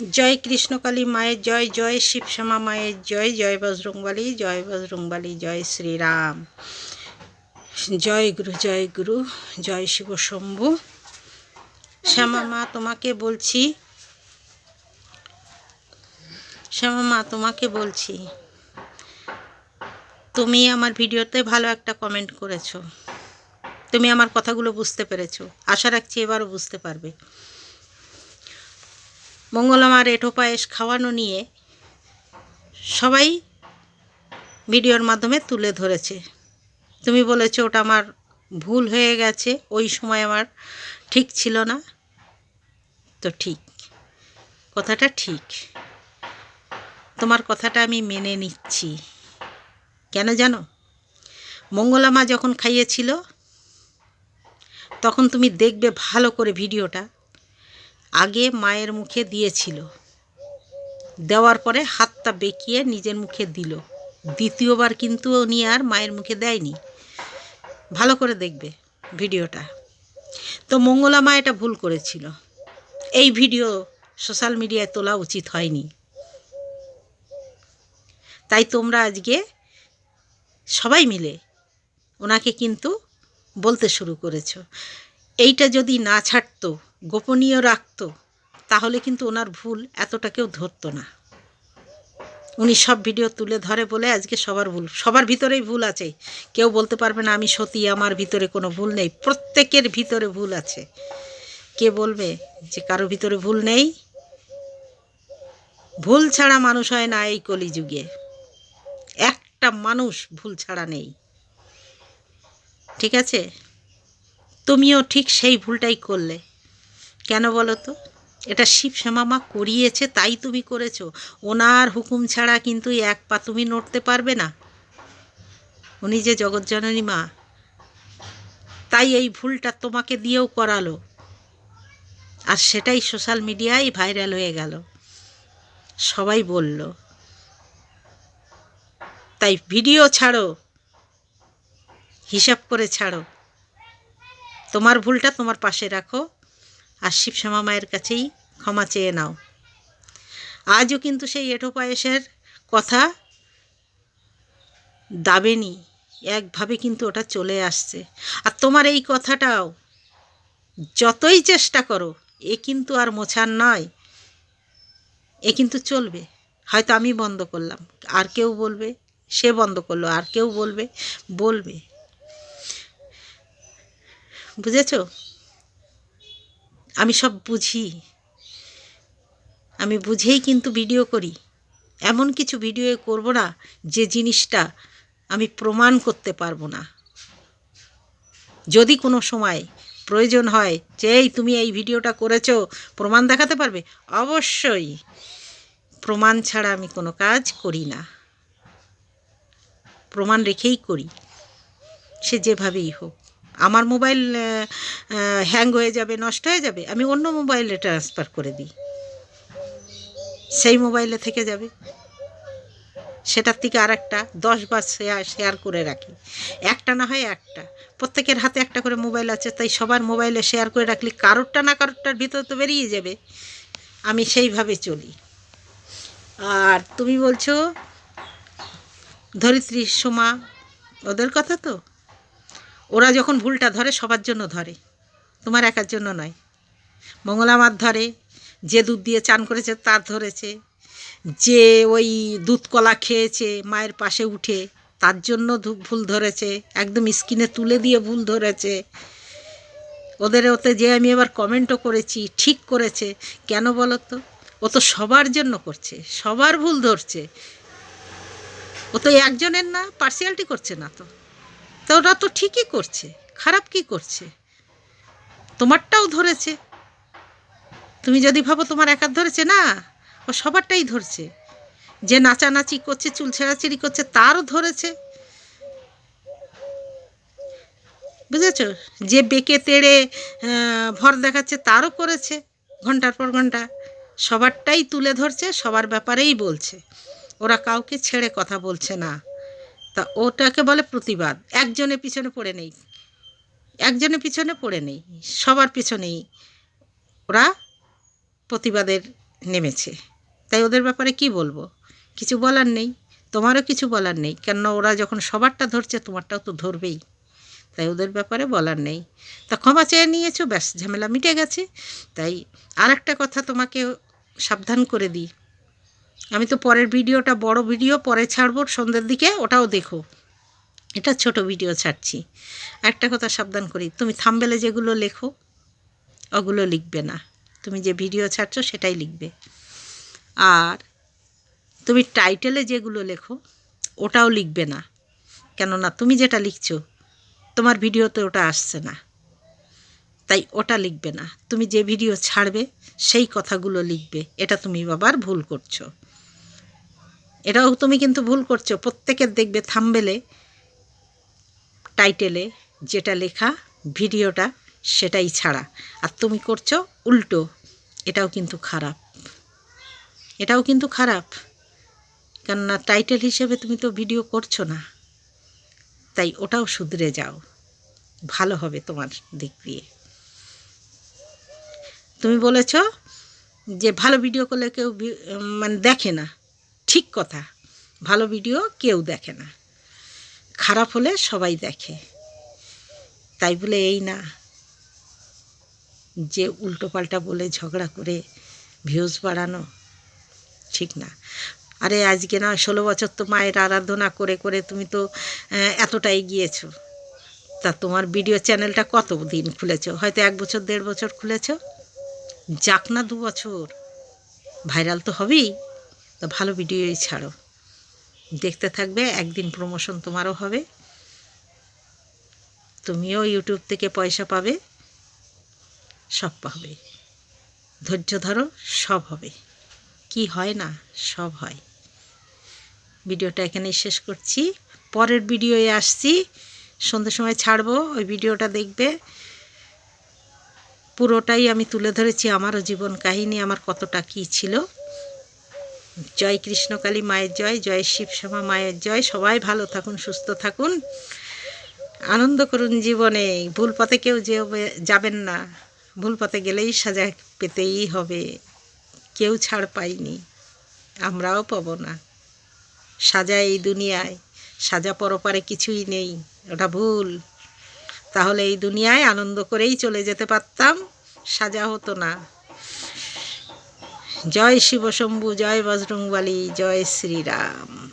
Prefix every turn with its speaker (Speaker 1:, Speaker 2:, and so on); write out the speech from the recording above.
Speaker 1: জয় কৃষ্ণকালী মায়ের জয় জয় শিবশ্যামা মায়ের জয় জয় বজরংবালী জয় বজরংবালী, জয় শ্রীরাম। জয় গুরু জয় গুরু, জয় শিব শম্ভু। শ্যামা মা, তোমাকে বলছি, শ্যামা মা, তোমাকে বলছি, তুমি আমার ভিডিওতে ভালো একটা কমেন্ট করেছ। তুমি আমার কথাগুলো বুঝতে পেরেছ। আশা রাখছি এবারও বুঝতে পারবে। মঙ্গলামার এঁঠো পায়েস খাওয়ানো নিয়ে সবাই ভিডিওর মাধ্যমে তুলে ধরেছে। তুমি বলেছ ওটা আমার ভুল হয়ে গেছে, ওই সময় আমার ঠিক ছিল না। তো ঠিক, কথাটা ঠিক। তোমার কথাটা আমি মেনে নিচ্ছি। কেন জানো? মঙ্গলামা যখন খাইয়েছিল, তখন তুমি দেখবে ভালো করে ভিডিওটা আগে মায়ের মুখে দিয়েছিল। দেওয়ার পরে হাতটা বেঁকিয়ে নিজের মুখে দিল। দ্বিতীয়বার কিন্তু উনি আর মায়ের মুখে দেয়নি। ভালো করে দেখবে ভিডিওটা। তো মঙ্গলা মা এটা ভুল করেছিল। এই ভিডিও সোশ্যাল মিডিয়ায় তোলা উচিত হয়নি। তাই তোমরা আজকে সবাই মিলে ওনাকে কিন্তু বলতে শুরু করেছ। এইটা যদি না ছাড়তো গোপনীয় রাখতো, তাহলে কিন্তু ওনার ভুল এতটা কেউ ধরতো না। উনি সব ভিডিও তুলে ধরে বলে আজকে সবার ভুল, সবার ভিতরেই ভুল আছে। কেউ বলতে পারবে না, আমি সতী আমার ভিতরে কোনো ভুল নেই। প্রত্যেকের ভিতরে ভুল আছে। কে বলবে যে কারও ভিতরে ভুল নেই? ভুল ছাড়া মানুষ হয় না এই কলিযুগে। একটা মানুষ ভুল ছাড়া নেই। ঠিক আছে? তুমিও ঠিক সেই ভুলটাই করলে। কেন বলো তো? এটা শ্যামামা করিয়েছে, তাই তুমি করেছ। ওনার হুকুম ছাড়া কিন্তু এক পা তুমি নড়তে পারবে না। উনি যে জগৎজননী মা, তাই এই ভুলটা তোমাকে দিয়েও করালো। আর সেটাই সোশ্যাল মিডিয়ায় ভাইরাল হয়ে গেল। সবাই বলল, তাই ভিডিও ছাড়ো, হিসাব করে ছাড়ো। তোমার ভুলটা তোমার পাশে রাখো। আর শিবশ্যামা মায়ের কাছেই ক্ষমা চেয়ে নাও। আজও কিন্তু সেই এঁঠো পায়েসের কথা দাবেনি। একভাবে কিন্তু ওটা চলে আসছে। আর তোমার এই কথাটাও, যতই চেষ্টা করো, এ কিন্তু আর মোছার নয়, এ কিন্তু চলবে। হয়তো আমি বন্ধ করলাম, আর কেউ বলবে, সে বন্ধ করল, আর কেউ বলবে বলবে। বুঝেছ? আমি সব বুঝি। আমি বুঝেই কিন্তু ভিডিও করি। এমন কিছু ভিডিও করব না, যে জিনিসটা আমি প্রমাণ করতে পারব না। যদি কোনো সময় প্রয়োজন হয় যে, এই তুমি এই ভিডিওটা করেছ, প্রমাণ দেখাতে পারবে? অবশ্যই। প্রমাণ ছাড়া আমি কোনো কাজ করি না। প্রমাণ রেখেই করি। সে যেভাবেই হোক। আমার মোবাইল হ্যাং হয়ে যাবে, নষ্ট হয়ে যাবে, আমি অন্য মোবাইলে ট্রান্সফার করে দিই। সেই মোবাইলে থেকে যাবে। সেটার থেকে আর একটা দশবার শেয়ার শেয়ার করে রাখি। একটা না হয় একটা। প্রত্যেকের হাতে একটা করে মোবাইল আছে, তাই সবার মোবাইলে শেয়ার করে রাখলে কারোরটা না কারোরটার ভিতর তো বেরিয়ে যাবে। আমি সেইভাবে চলি। আর তুমি বলছো, ধরিত্রী সোমা, ওদের কথা তো? ওরা যখন ভুলটা ধরে, সবার জন্য ধরে। তোমার একার জন্য নয়। মঙ্গলা মঙ্গলামার ধরে, যে দুধ দিয়ে চান করেছে তার ধরেছে। যে ওই দুধ কলা খেয়েছে, মায়ের পাশে উঠে, তার জন্য ভুল ধরেছে, একদম স্কিনে তুলে দিয়ে ভুল ধরেছে। ওদের ওতে যে আমি এবার কমেন্টও করেছি, ঠিক করেছে। কেন বলো তো ও তো সবার জন্য করছে, সবার ভুল ধরছে। ও তো একজনের না, পার্সিয়ালিটি করছে না তো। তো ওরা তো ঠিকই করছে, খারাপ কি করছে? তোমারটাও ধরেছে। তুমি যদি ভাবো তোমার একার ধরেছে, না, ও সবারটাই ধরছে। যে নাচানাচি করছে, চুল ছেঁড়াছিড়ি করছে, তারও ধরেছে। বুঝেছ? যে বেঁকে তেড়ে ভর দেখাচ্ছে, তারও করেছে। ঘণ্টার পর ঘণ্টা সবারটাই তুলে ধরছে, সবার ব্যাপারেই বলছে। ওরা কাউকে ছেড়ে কথা বলছে না। তা ওটাকে বলে প্রতিবাদ। একজনের পিছনে পড়ে নেই। একজনের পিছনে পড়ে নেই। সবার পিছনেই ওরা প্রতিবাদের নেমেছে। তাই ওদের ব্যাপারে কি বলব? কিছু বলার নেই। তোমারও কিছু বলার নেই। কেননা ওরা যখন সবারটা ধরছে, তোমারটাও তো ধরবেই। তাই ওদের ব্যাপারে বলার নেই। তা ক্ষমা চেয়ে নিয়েছো, ব্যাস ঝামেলা মিটে গেছে। তাই আর একটা কথা তোমাকে সাবধান করে দিই। আমি তো পরের ভিডিওটা বড় ভিডিও, পরে ছাড়বো, সন্ধ্যের দিকে ওটাও দেখো। এটা ছোট ভিডিও ছাড়ছি। একটা কথা সাবধান করি, তুমি থামবেলে যেগুলো লেখো, ওগুলো লিখবে না। তুমি যে ভিডিও ছাড়ছো সেটাই লিখবে। আর তুমি টাইটেলে যেগুলো লেখো, ওটাও লিখবে না। কেননা তুমি যেটা লিখছো, তোমার ভিডিওতে ওটা আসছে না। তাই ওটা লিখবে না। তুমি যে ভিডিও ছাড়বে, সেই কথাগুলো লিখবে। এটা তুমি বাবার ভুল করছ। এটাও তুমি কিন্তু ভুল করছ। প্রত্যেকের দেখবে থামবেলে টাইটেলে যেটা লেখা, ভিডিওটা সেটাই ছাড়া। আর তুমি করছ উল্টো, এটাও কিন্তু খারাপ। এটাও কিন্তু খারাপ। কেননা টাইটেল হিসেবে তুমি তো ভিডিও করছ না। তাই ওটাও শুধরে যাও। ভালো হবে তোমার দিক দিয়ে। তুমি বলেছ যে ভালো ভিডিও করলে কেউ মানে দেখে না। ঠিক কথা। ভালো ভিডিও কেউ দেখে না। খারাপ হলে সবাই দেখে। তাই বলে এই না যে উল্টোপাল্টা বলে ঝগড়া করে ভিউজ বাড়ানো ঠিক না। আরে আজকে না ষোলো বছর তো মায়ের আরাধনা করে করে তুমি তো এতটাই গিয়েছো। তা তোমার ভিডিও চ্যানেলটা কত দিন খুলেছো? হয়তো এক বছর, দেড় বছর খুলেছ? যাক না দু বছর। ভাইরাল তো হবেই। তো ভালো ভিডিওই ছাড়ো। দেখতে থাকবে, একদিন প্রমোশন তোমারও হবে। তুমিও ইউটিউব থেকে পয়সা পাবে, সব পাবে। ধৈর্য ধরো, সব হবে। কি হয় না, সব হয়। ভিডিওটা এখানেই শেষ করছি। পরের ভিডিওয়ে আসছি। সন্ধ্যের সময় ছাড়বো, ওই ভিডিওটা দেখবে। পুরোটাই আমি তুলে ধরেছি, আমারও জীবন কাহিনী, আমার কতটা কী ছিল। জয় কৃষ্ণকালী মায়ের জয় জয় শিবশ্যামা মায়ের জয়। সবাই ভালো থাকুন, সুস্থ থাকুন। আনন্দ করুন জীবনে। ভুল পথে কেউ যে যাবেন না। ভুল পথে গেলেই সাজা পেতেই হবে। কেউ ছাড় পাইনি। আমরাও পাবো না। সাজা এই দুনিয়ায়। সাজা পরপারে কিছুই নেই। ওটা ভুল। তাহলে এই দুনিয়ায় আনন্দ করেই চলে যেতে পারতাম। সাজা হতো না। জয় শিবশম্ভু জয় বজরংবলী জয় শ্রীরাম।